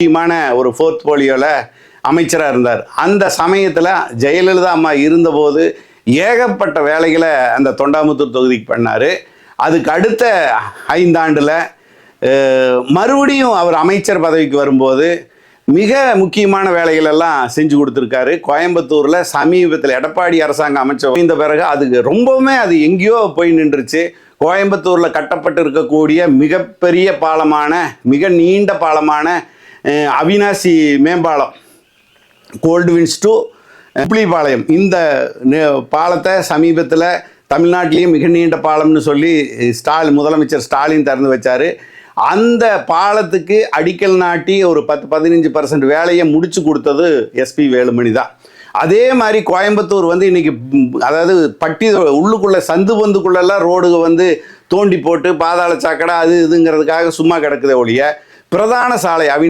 முக்கியமான ஒரு ஃபோர்த் போலியோவில் அமைச்சராக இருந்தார். அந்த சமயத்தில் ஜெயலலிதா அம்மா இருந்தபோது ஏகப்பட்ட வேலைகளை அந்த தொண்டாமுத்தூர் தொகுதிக்கு பண்ணார். அதுக்கு அடுத்த ஐந்தாண்டில் மறுபடியும் அவர் அமைச்சர் பதவிக்கு வரும்போது மிக முக்கியமான வேலைகளெல்லாம் செஞ்சு கொடுத்துருக்காரு. கோயம்புத்தூரில் சமீபத்தில் எடப்பாடி அரசாங்கம் அமைச்ச இந்த பிறகு அதுக்கு ரொம்பவுமே அது எங்கேயோ போய் நின்றுச்சு. கோயம்புத்தூரில் கட்டப்பட்டு இருக்கக்கூடிய மிகப்பெரிய பாலமான மிக நீண்ட பாலமான அவினாசி மேம்பாலம் கோல்டு வின்ஸ் டு புளிபாளையம் இந்த பாலத்தை சமீபத்தில் தமிழ்நாட்டிலேயே மிக நீண்ட பாலம்னு சொல்லி ஸ்டாலின் முதலமைச்சர் ஸ்டாலின் திறந்து வச்சார். அந்த பாலத்துக்கு அடிக்கல் நாட்டி ஒரு பத்து பதினஞ்சு பர்சன்ட் வேலையை முடிச்சு கொடுத்தது எஸ்பி வேலுமணி தான். அதே மாதிரி கோயம்புத்தூர் வந்து இன்றைக்கி அதாவது பட்டி உள்ளுக்குள்ளே சந்து பந்துக்குள்ளெல்லாம் ரோடு வந்து தோண்டி போட்டு பாதாள சாக்கடை அது இதுங்கிறதுக்காக சும்மா கிடக்குதே ஒழிய பிரதான சாலை அவி